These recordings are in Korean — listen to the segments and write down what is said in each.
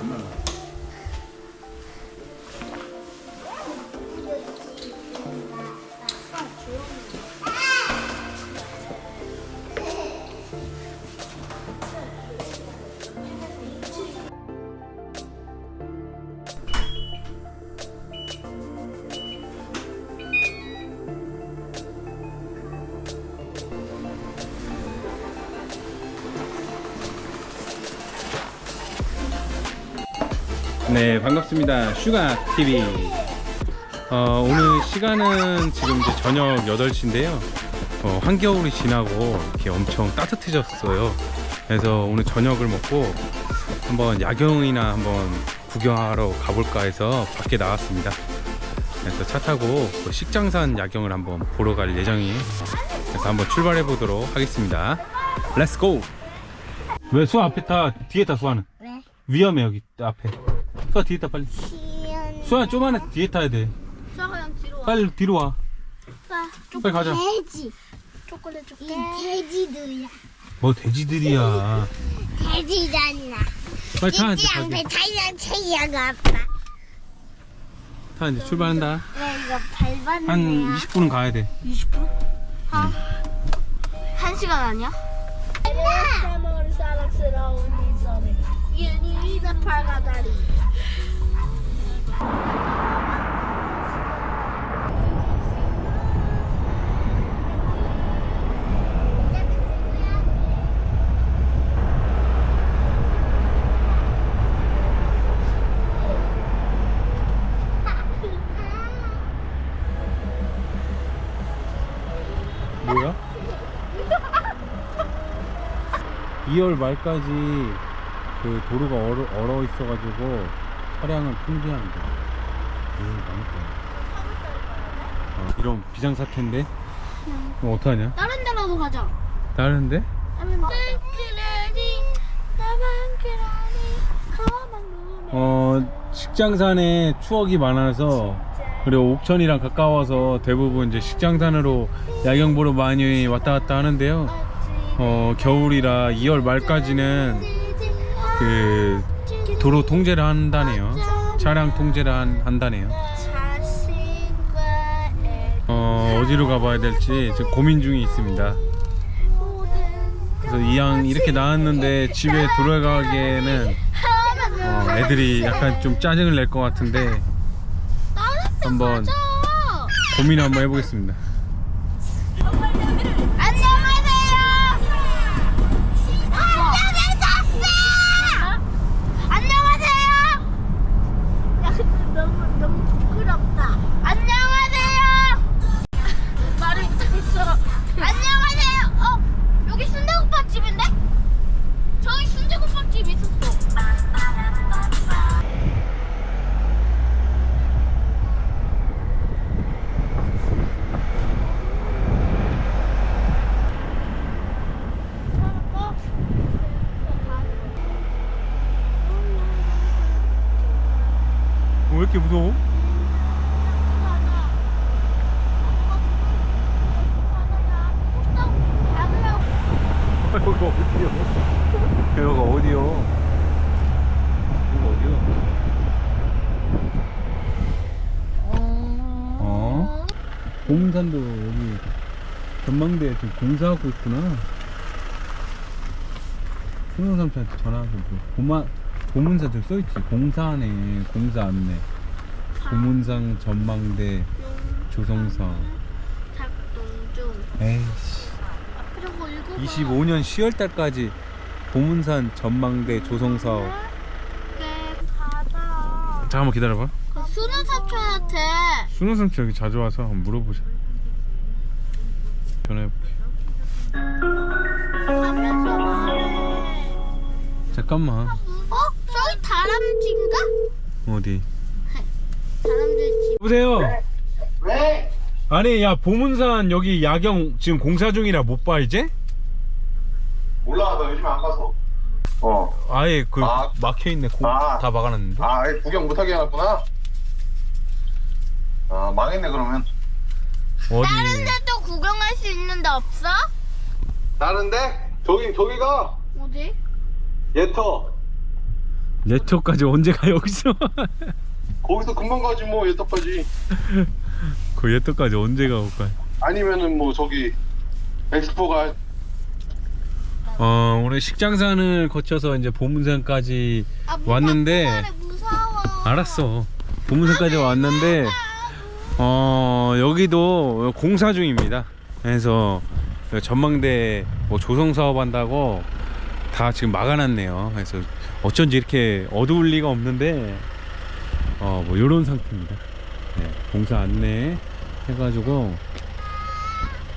잠 네 반갑습니다. 슈가 TV 어, 오늘 시간은 지금 이제 저녁 8시인데요. 어, 한겨울이 지나고 이렇게 엄청 따뜻해졌어요. 그래서 오늘 저녁을 먹고 한번 야경이나 한번 구경하러 가볼까 해서 밖에 나왔습니다. 그래서 차 타고 그 식장산 야경을 한번 보러 갈 예정이에요. 그래서 한번 출발해 보도록 하겠습니다. 렛츠고 왜 수 앞에 타 뒤에 타 수아는? 왜? 위험해 여기 앞에 수아 뒤에 타 빨리. 시연 수아 좀 안에 뒤에 타야 돼. 수아가 그냥 뒤로 와. 빨리 뒤로 와. 오빠. 빨리 가자. 돼지. 초콜릿 줄게. 이 돼지들이야. 뭐 돼지들이야. 돼지잖아 빨리 타 이제 돼지 양배 가자 타이랑 체이랑 아빠. 타 이제 출발한다. 왜 이거 밟았는 한 거야? 20분은 가야 돼. 20분? 한, 한 시간 아니야? 먹을 사랑스러운 이 소리 윤희가 팔가다리 뭐야? 2월 말까지 그 도로가 얼어, 얼어 있어가지고 차량을 통제한다. 음, 망했다. 어, 이런 비상사태인데? 그럼 어떡하냐? 다른 데라도 가자. 다른데? 나만 그라니. 어, 식장산에 추억이 많아서 그리고 옥천이랑 가까워서 대부분 이제 식장산으로 야경 보러 많이 왔다 갔다 하는데요. 어, 겨울이라 2월 말까지는 그 도로 통제를 한다네요. 차량 통제를 한, 한다네요. 어, 어디로 가봐야 될지 지금 고민 중에 있습니다. 그래서 이왕 이렇게 나왔는데 집에 돌아가기에는 어, 애들이 약간 좀 짜증을 낼 것 같은데 한번 고민 한번 해보겠습니다. 여기가 어디요? 여기가 어디요? 여기가 어디요? 어? 보문산도 여기 전망대에 지금 공사하고 있구나. 승용 삼촌한테 전화해서 뭐 보마 보문산 저기 써있지 공사하네 공사 안내 보문산 전망대 조성사 작동 중. 에이씨. 25년 10월 달까지 보문산 전망대 조성 사업 꽤 가다. 잠깐만 기다려봐 그 순우 삼촌한테 순호 삼촌 여기 자주 와서 한번 물어보자 전화해볼게 말해. 잠깐만 어? 저기 다람쥐인가? 어디 다람쥐 집. 여보세요 왜? 아니 야 보문산 여기 야경 지금 공사 중이라 못 봐 이제? 요즘 안 가서 어. 아예 그 아. 막혀있네 고, 아. 다 막아놨는데 아 아예 구경 못하게 해놨구나 아 망했네 그러면 어디 다른데 또 구경할 수 있는 데 없어? 다른데? 저기 저기가 어디? 예터 레터까지 언제 가 여기서? 거기서 금방 가지 뭐 얘떡까지 그 레터까지 언제 가 올까? 아니면은 뭐 저기 엑스포가 어 오늘 식장산을 거쳐서 이제 보문산까지 아, 문 왔는데 무서워. 알았어. 보문산까지 왔는데 어 여기도 공사 중입니다. 그래서 전망대 뭐 조성 사업 한다고 다 지금 막아놨네요. 그래서 어쩐지 이렇게 어두울 리가 없는데 어뭐 요런 상태입니다. 네, 공사 안내 해가지고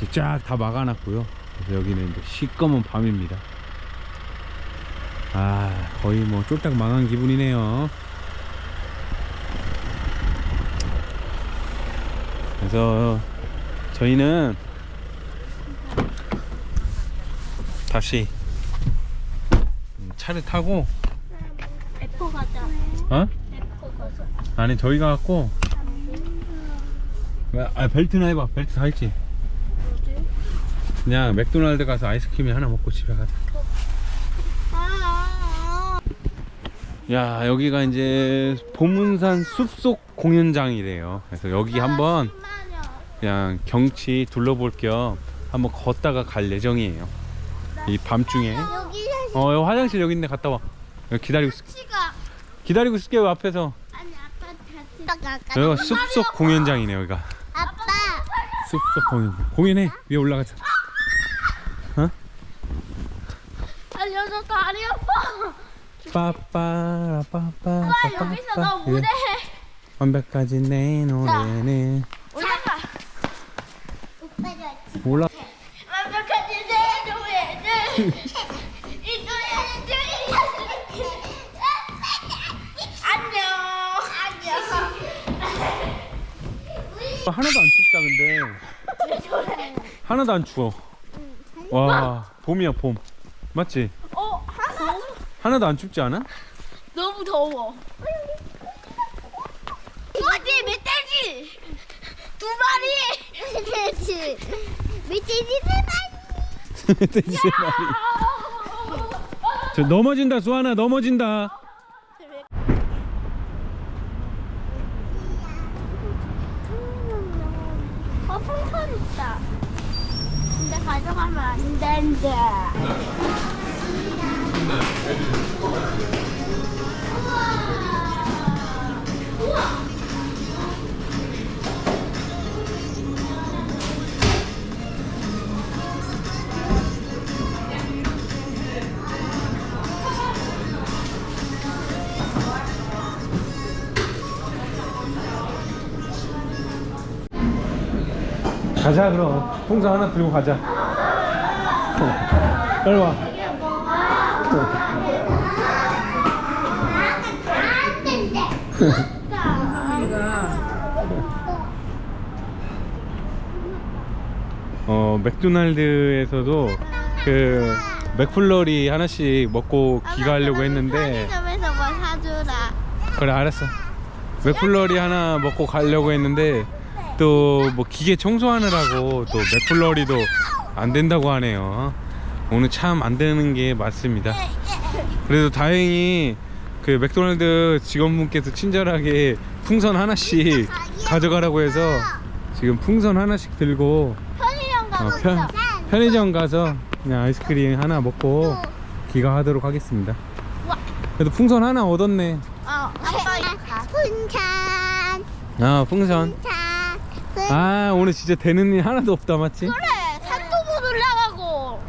이렇게 쫙다 막아놨고요 여기는 이제 시꺼먼 밤입니다 아 거의 뭐 쫄딱 망한 기분이네요 그래서 저희는 다시 차를 타고 에포 가자. 어? 가자. 아니 저희가 갖고 아 벨트나 해봐 벨트 다 있지 그냥 맥도날드 가서 아이스크림 하나 먹고 집에 가자. 아, 야 여기가 이제 보문산 숲속 공연장이래요. 그래서 여기 한번 그냥 경치 둘러볼 겸 한번 걷다가 갈 예정이에요. 이 밤중에. 여기 어 여기 화장실 여기 있네 갔다 와. 여기 기다리고 있, 시가. 기다리고 있을게요 앞에서. 아니 아빠 다시. 여기가 숲속 공연장이네 여기가. 아빠. 숲속 공연장. 공연해. 위에 올라가자 어? 알려줘 다리 아파. 빠빠라 빠빠 와 여기서 너 무대 해. 완벽까지 내 노래는 올라가. 올라 완벽한 내 노래는 이 노래는 안녕. 안녕. 하나도 안 춥다 근데 하나도 안 추워 와 봄이야 봄 맞지? 어, 너무, 하나도 안 춥지 않아? 너무 더워. 어디 멧돼지 두 마리. 멧돼지. 멧돼지 두 마리. 돼지 말이 저 넘어진다 수아나 넘어진다 어, 풍선 있다. 근데 가져가면 안 된대. 가자 그럼 풍선 하나 들고 가자 어, 빨리 와 어 맥도날드에서도 그 맥플러리 하나씩 먹고 귀가하려고 했는데. 그래 알았어 맥플러리 하나 먹고 가려고 했는데 또 뭐 기계 청소하느라고 또 맥플러리도 안 된다고 하네요 오늘 참 안 되는 게 맞습니다 그래도 다행히 그 맥도날드 직원분께서 친절하게 풍선 하나씩 가져가라고 해서 지금 풍선 하나씩 들고 편의점 어, 편, 있어. 편의점 가서 그냥 아이스크림 하나 먹고 귀가하도록 하겠습니다 그래도 풍선 하나 얻었네 어, 아빠 풍찬. 아 풍선 풍찬. 아 오늘 진짜 되는 일 하나도 없다 맞지? 그래 산도 못 올라가고.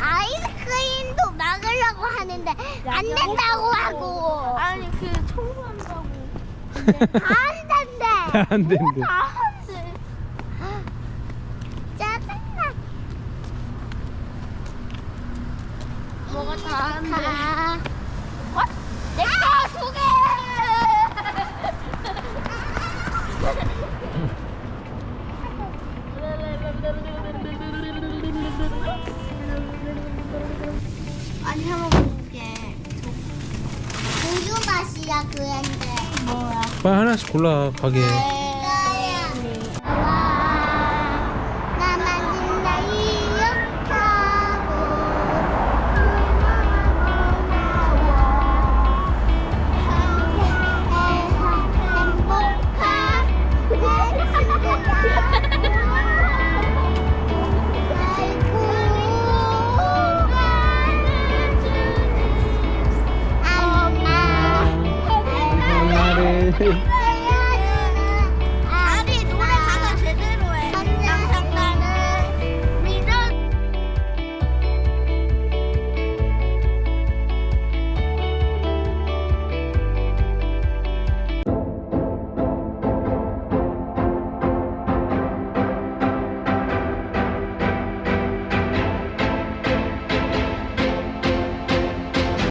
아이스크림도 막으려고 하는데 안 된다고 하고 아니 그 청소한다고. 안 된대. 안 된대 다 한대. 짜증나. 뭐가 다 한대. 맛이야 그앤데. 뭐야? 빨리 하나씩 골라 가게 나